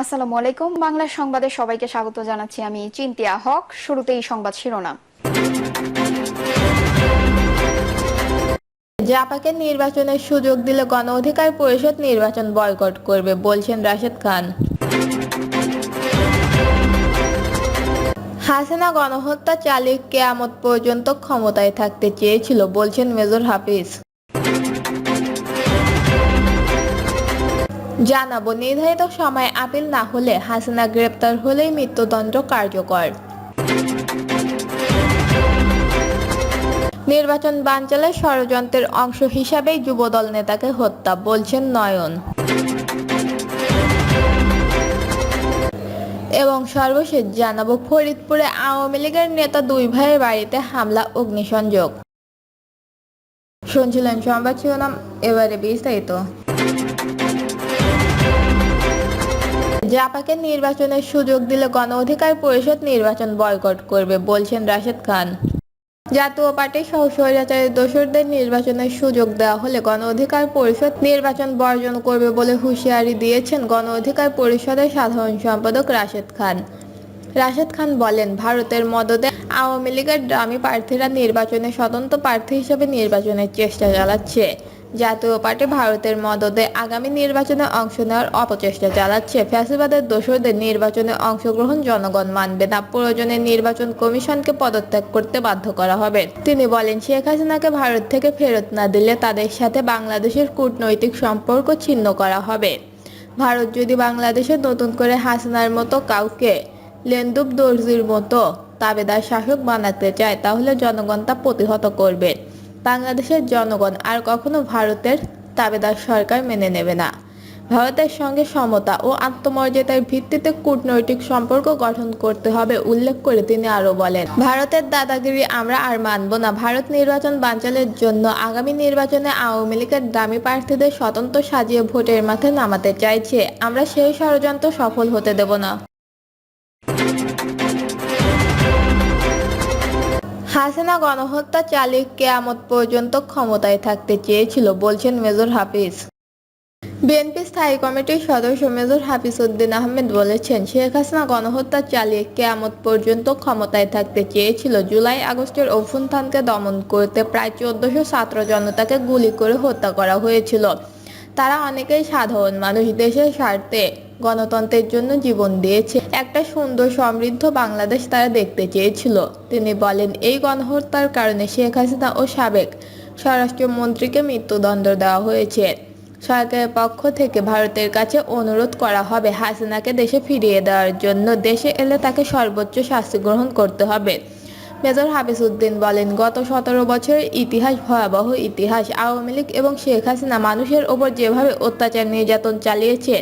আসসালামু আলাইকুম। বাংলা সংবাদে সবাইকে স্বাগত জানাচ্ছি আমি চিন্তিয়া হক। শুরুতেই সংবাদ শিরোনাম। জাপাকে নির্বাচনের সুযোগ দিলে গণ অধিকার পরিষদ নির্বাচন বয়কট করবে বলছেন রাশেদ খান। হাসিনা গণহত্যা চালিয়ে কেয়ামত পর্যন্ত ক্ষমতায় থাকতে চেয়েছিল, বলছেন মেজর হাফিজ। জানাব, নির্ধারিত সময় আপিল না হলে হাসিনা গ্রেপ্তার হলেই মৃত্যুদণ্ড কার্যকর। নির্বাচন বানচালের ষড়যন্ত্রের অংশ হিসাবেই যুবদল নেতাকে হত্যা, বলছেন নয়ন। এবং সর্বশেষ জানাব, ফরিদপুরে আওয়ামী লীগের নেতা দুই ভাইয়ের বাড়িতে হামলা, অগ্নিসংযোগ। শুনছিলেন সংবাদ শিরোনাম, এবারে বিস্তারিত। জাপাকে নির্বাচনের সুযোগ দিলে গণ অধিকার পরিষদ নির্বাচন বয়কট করবে বলছেন রাশেদ খান। জাতীয় পার্টি সহ স্বৈরাচারী দোসরদের নির্বাচনের সুযোগ দেওয়া হলে গণ অধিকার পরিষদ নির্বাচন বর্জন করবে বলে হুঁশিয়ারি দিয়েছেন গণ অধিকার পরিষদের সাধারণ সম্পাদক রাশেদ খান। রাশেদ খান বলেন, ভারতের মদদে আওয়ামী লীগের ডামি প্রার্থীরা নির্বাচনে স্বতন্ত্র প্রার্থী হিসেবে নির্বাচনের চেষ্টা চালাচ্ছে। জাতীয় পার্টি ভারতের মদদে আগামী নির্বাচনে অংশ নেওয়ার অপচেষ্টা চালাচ্ছে। ফ্যাসিবাদের দোসরদের নির্বাচনে অংশগ্রহণ জনগণ মানবে না। প্রয়োজনে নির্বাচন কমিশনকে পদত্যাগ করতে বাধ্য করা হবে। তিনি বলেন, শেখ হাসিনাকে ভারত থেকে ফেরত না দিলে তাদের সাথে বাংলাদেশের কূটনৈতিক সম্পর্ক ছিন্ন করা হবে। ভারত যদি বাংলাদেশে নতুন করে হাসিনার মতো কাউকে লেন্দুব দর্জির মতো তাবেদার শাসক বানাতে চায়, তাহলে জনগণ তা প্রতিহত করবে। বাংলাদেশের জনগণ আর কখনো ভারতের তাবেদার সরকার মেনে নেবে না। ভারতের সঙ্গে সমতা ও আত্মমর্যাদার ভিত্তিতে কূটনৈতিক সম্পর্ক গঠন করতে হবে উল্লেখ করে তিনি আরও বলেন। ভারতের দাদাগিরি আমরা আর মানব না। ভারত নির্বাচন বাঞ্চালের জন্য আগামী নির্বাচনে আওয়ামী লীগের দামি প্রার্থীদের স্বতন্ত্র সাজিয়ে ভোটের মাঠে নামাতে চাইছে। আমরা সেই ষড়যন্ত্র সফল হতে দেব না। হাসিনা গণহত্যা চালিয়ে কেয়ামত পর্যন্ত ক্ষমতায় থাকতে চেয়েছিল, বলছেন মেজর হাফিজ। বিএনপি স্থায়ী কমিটির সদস্য মেজর হাফিজ উদ্দিন আহমেদ বলেছেন, শেখ হাসিনা গণহত্যা চালিয়ে কেয়ামত পর্যন্ত ক্ষমতায় থাকতে চেয়েছিল। জুলাই আগস্টের অভ্যুত্থানকে দমন করতে প্রায় চোদ্দশো ছাত্র জনতাকে গুলি করে হত্যা করা হয়েছিল। তারা অনেকেই সাধারণ মানুষ, দেশের স্বার্থে গণতন্ত্রের জন্য জীবন দিয়েছে। একটা সুন্দর সমৃদ্ধ বাংলাদেশ তারা দেখতে চেয়েছিল। তিনি বলেন, এই গণহত্যার কারণে শেখ হাসিনা ও সাবেক স্বরাষ্ট্রমন্ত্রীকে মৃত্যুদণ্ড দেওয়া হয়েছে। সরকারের পক্ষ থেকে ভারতের কাছে অনুরোধ করা হবে হাসিনাকে দেশে ফিরিয়ে দেওয়ার জন্য। দেশে এলে তাকে সর্বোচ্চ শাস্তি গ্রহণ করতে হবে। মেজর হাফিজ উদ্দিন বলেন, গত সতেরো বছরের ইতিহাস ভয়াবহ ইতিহাস। আওয়ামী লীগ এবং শেখ হাসিনা মানুষের ওপর যেভাবে অত্যাচার নির্যাতন চালিয়েছে,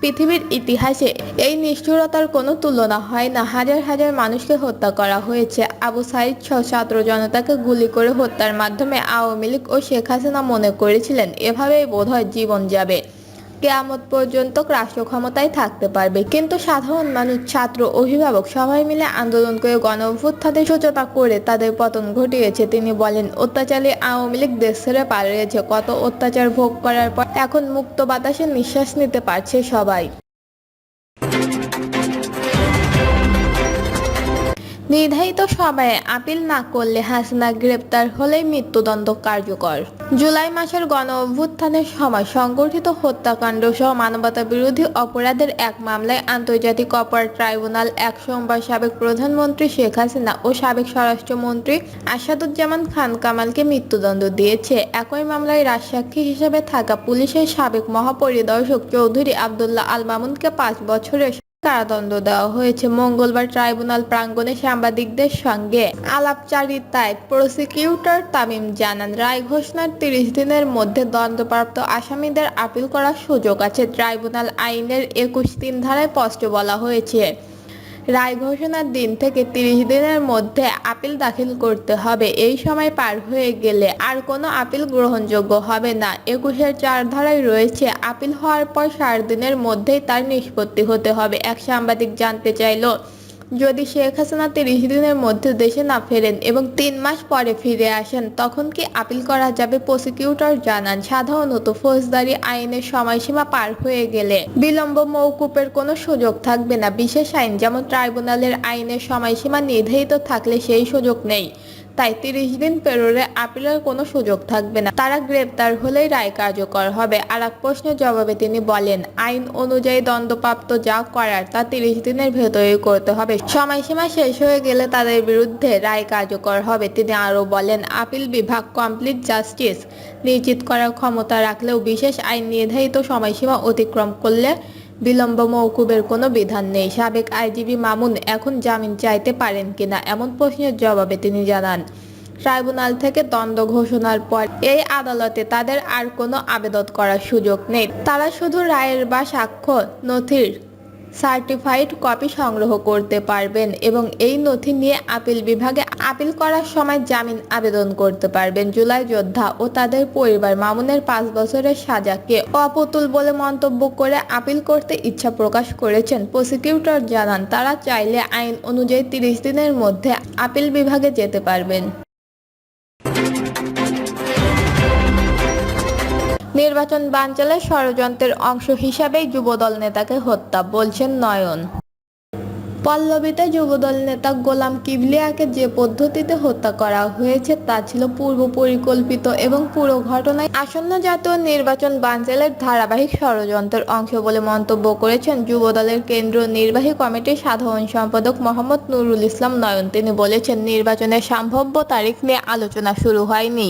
পৃথিবীর ইতিহাসে এই নিষ্ঠুরতার কোনো তুলনা হয় না। হাজার হাজার মানুষকে হত্যা করা হয়েছে। আবু সাইদ সহ ছাত্র জনতাকে গুলি করে হত্যার মাধ্যমে আওয়ামী লীগ ও শেখ হাসিনা মনে করেছিলেন, এভাবেই বোধহয় জীবন যাবে। কেয়ামত পর্যন্ত রাষ্ট্র ক্ষমতায় থাকতে পারবে। কিন্তু সাধারণ মানুষ, ছাত্র, অভিভাবক সবাই মিলে আন্দোলন করে গণ অভ্যুত্থানের সূচনা করে তাদের পতন ঘটিয়েছে। তিনি বলেন, অত্যাচারী আওয়ামী লীগ দেশ ছেড়ে পালিয়েছে। কত অত্যাচার ভোগ করার পর এখন মুক্ত বাতাসে নিঃশ্বাস নিতে পারছে সবাই। নির্ধারিত সময়ে আপিল না করলে হাসিনা গ্রেপ্তার হলেই মৃত্যুদণ্ড কার্যকর। জুলাই মাসের গণ অভ্যুত্থানের সময় সংগঠিত হত্যাকাণ্ড সহ মানবতা বিরোধী অপরাধের এক মামলায় আন্তর্জাতিক অপরাধ ট্রাইব্যুনাল এক সোমবার সাবেক প্রধানমন্ত্রী শেখ হাসিনা ও সাবেক স্বরাষ্ট্রমন্ত্রী আসাদুজ্জামান খান কামালকে মৃত্যুদণ্ড দিয়েছে। একই মামলায় রাজসাক্ষী হিসেবে থাকা পুলিশের সাবেক মহাপরিদর্শক চৌধুরী আবদুল্লাহ আল মামুনকে পাঁচ বছরের কারাদণ্ড দেওয়া হয়েছে। মঙ্গলবার ট্রাইব্যুনাল প্রাঙ্গণে সাংবাদিকদের সঙ্গে আলাপচারিতায় প্রসিকিউটর তামিম জানান, রায় ঘোষণার তিরিশ দিনের মধ্যে দণ্ডপ্রাপ্ত আসামিদের আপিল করার সুযোগ আছে। ট্রাইব্যুনাল আইনের একুশ তিন ধারায় স্পষ্ট বলা হয়েছে। রায় ঘোষণার দিন থেকে তিরিশ দিনের মধ্যে আপিল দাখিল করতে হবে। এই সময় পার হয়ে গেলে আর কোনো আপিল গ্রহণযোগ্য হবে না। একুশের চার ধারায় রয়েছে, আপিল হওয়ার পর সাত দিনের মধ্যেই তার নিষ্পত্তি হতে হবে। এক সাংবাদিক জানতে চাইল যদি শেখ হাসিনা তিরিশ দিনের মধ্যে দেশে না ফেরেন এবং তিন মাস পরে ফিরে আসেন, তখন কি আপিল করা যাবে? প্রসিকিউটর জানান, সাধারণত ফৌজদারি আইনের সময়সীমা পার হয়ে গেলে বিলম্ব মৌকুপের কোনো সুযোগ থাকবে না। বিশেষ আইন, যেমন ট্রাইব্যুনালের আইনের সময়সীমা নির্ধারিত থাকলে সেই সুযোগ নেই। তাই তিরিশ দিন পেরোলে আপিলের কোনো সুযোগ থাকবে না। তারা গ্রেপ্তার হলেই রায় কার্যকর হবে। আর এক প্রশ্নের জবাবে তিনি বলেন, আইন অনুযায়ী দণ্ডপ্রাপ্ত যা করার তা তিরিশ দিনের ভেতরেই করতে হবে। সময়সীমা শেষ হয়ে গেলে তাদের বিরুদ্ধে রায় কার্যকর হবে। তিনি আরও বলেন, আপিল বিভাগ কমপ্লিট জাস্টিস নিশ্চিত করার ক্ষমতা রাখলেও বিশেষ আইন নির্ধারিত সময়সীমা অতিক্রম করলে বিলম্ব মৌকুবের কোনো বিধান নেই। সাবেক আইজিবি মামুন এখন জামিন চাইতে পারেন কিনা এমন প্রশ্নের জবাবে তিনি জানান, ট্রাইব্যুনাল থেকে দণ্ড ঘোষণার পর এই আদালতে তাদের আর কোনো আবেদন করার সুযোগ নেই। তারা শুধু রায়ের বা সাক্ষ্য নথির সার্টিফাইড কপি সংগ্রহ করতে পারবেন এবং এই নথি নিয়ে আপিল বিভাগে আপিল করার সময় জামিন আবেদন করতে পারবেন। জুলাই যোদ্ধা ও তাদের পরিবার মামুনের পাঁচ বছরের সাজাকে অপতুল বলে মন্তব্য করে আপিল করতে ইচ্ছা প্রকাশ করেছেন। প্রসিকিউটর জানান, তারা চাইলে আইন অনুযায়ী তিরিশ দিনের মধ্যে আপিল বিভাগে যেতে পারবেন। নির্বাচন বানচালের ষড়যন্ত্রের অংশ হিসাবেই যুবদল নেতাকে হত্যা, বলছেন নয়ন। পল্লবীতে যুবদল নেতা গোলাম কিবলিয়াকে যে পদ্ধতিতে হত্যা করা হয়েছে তা ছিল পূর্ব পরিকল্পিত এবং পুরো ঘটনায় আসন্ন জাতীয় নির্বাচন বানচালের ধারাবাহিক ষড়যন্ত্রের অংশ বলে মন্তব্য করেছেন যুবদলের কেন্দ্রীয় নির্বাহী কমিটির সাধারণ সম্পাদক মোহাম্মদ নুরুল ইসলাম নয়ন। তিনি বলেছেন, নির্বাচনের সম্ভাব্য তারিখ নিয়ে আলোচনা শুরু হয়নি।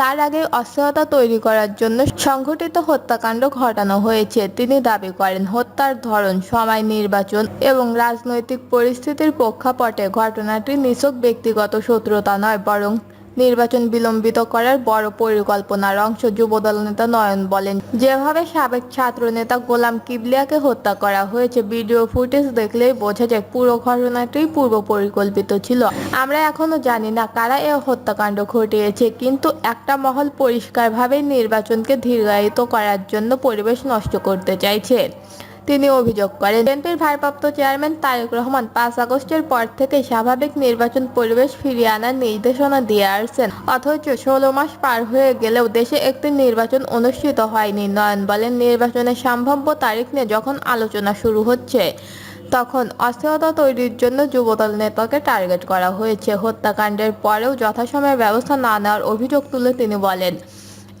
তার আগে অস্থিরতা তৈরি করার জন্য সংঘটিত হত্যাকাণ্ড ঘটানো হয়েছে। তিনি দাবি করেন, হত্যার ধরন, সময়, নির্বাচন এবং রাজনৈতিক পরিস্থিতির প্রেক্ষাপটে ঘটনাটি নিছক ব্যক্তিগত শত্রুতা নয়, বরং নির্বাচন বিলম্বিত করার বড় পরিকল্পনার অংশ যুবদল নেতা নয়ন বলেন। যেভাবে সাবেক ছাত্র নেতা গোলাম কিবলিয়াকে হত্যা করা হয়েছে, ভিডিও ফুটেজ দেখলেই বোঝা যায় পুরো ঘটনাটি পূর্ব পরিকল্পিত ছিল। আমরা এখনও জানি না কারা এ হত্যাকাণ্ড ঘটিয়েছে, কিন্তু একটা মহল পরিষ্কারভাবে নির্বাচনকে দীর্ঘায়িত করার জন্য পরিবেশ নষ্ট করতে চাইছে। তিনি অভিযোগ করেন, বিএনপির ভারপ্রাপ্ত চেয়ারম্যান তারেক রহমান পাঁচ আগস্টের পর থেকে স্বাভাবিক নির্বাচন পরিবেশ ফিরিয়ে আনার নির্দেশনা দিয়ে আসছেন। অথচ ষোলো মাস পার হয়ে গেলেও দেশে একটি নির্বাচন অনুষ্ঠিত হয়নি। নয়ন বলেন, নির্বাচনের সম্ভাব্য তারিখ নিয়ে যখন আলোচনা শুরু হচ্ছে, তখন অস্থিরতা তৈরির জন্য যুবদল নেতাকে টার্গেট করা হয়েছে। হত্যাকাণ্ডের পরেও যথাসময়ে ব্যবস্থা না নেওয়ার অভিযোগ তুলে তিনি বলেন।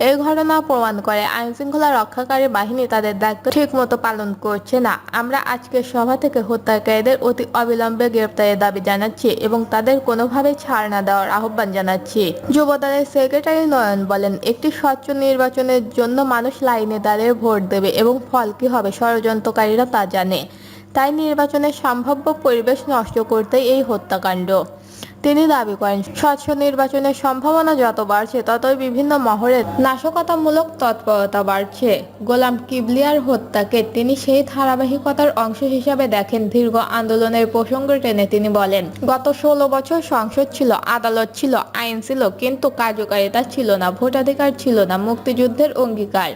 এই ঘটনা প্রমাণ করে আইনশৃঙ্খলা রক্ষাকারী বাহিনী তাদের দায়িত্ব ঠিকমতো পালন করছে না। আমরা আজকের সভা থেকে হত্যাকারীদের অতি অবিলম্বে গ্রেপ্তারের দাবি জানাচ্ছি এবং তাদের কোনোভাবে ছাড় না দেওয়ার আহ্বান জানাচ্ছি। যুবদলের সেক্রেটারি নয়ন বলেন, একটি স্বচ্ছ নির্বাচনের জন্য মানুষ লাইনে দাঁড়িয়ে ভোট দেবে এবং ফল কি হবে ষড়যন্ত্রকারীরা তা জানে। তাই নির্বাচনের সম্ভাব্য পরিবেশ নষ্ট করতেই এই হত্যাকাণ্ড। তিনি দাবি করেন, স্বচ্ছ নির্বাচনের সম্ভাবনা যত বাড়ছে, ততই বিভিন্ন মহলের নাশকতামূলক তৎপরতা বাড়ছে। গোলাম কিবলিয়ার হত্যাকে তিনি সেই ধারাবাহিকতার অংশ হিসাবে দেখেন, দীর্ঘ আন্দোলনের প্রসঙ্গ টেনে তিনি বলেন, গত ষোলো বছর সংসদ ছিল, আদালত ছিল, আইন ছিল, কিন্তু কার্যকারিতা ছিল না, ভোটাধিকার ছিল না, মুক্তিযুদ্ধের অঙ্গীকার,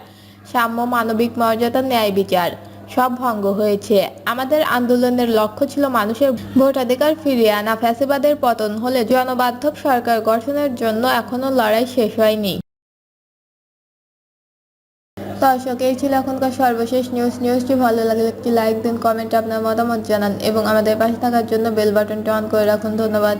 সাম্য মানবিক মর্যাদা ন্যায় বিচার। সব ভঙ্গ হয়েছে। আমাদের আন্দোলনের লক্ষ্য ছিল মানুষের ভোটাধিকার ফিরিয়ে আনা। ফ্যাসিবাদের পতন হলে জনবান্ধব সরকার গঠনের জন্য এখনও লড়াই শেষ হয়নি। দর্শক, এই ছিল এখনকার সর্বশেষ নিউজ নিউজটি ভালো লাগলে একটি লাইক দিন কমেন্ট আপনার মতামত জানান এবং আমাদের পাশে থাকার জন্য বেল বাটনটি অন করে রাখুন। ধন্যবাদ।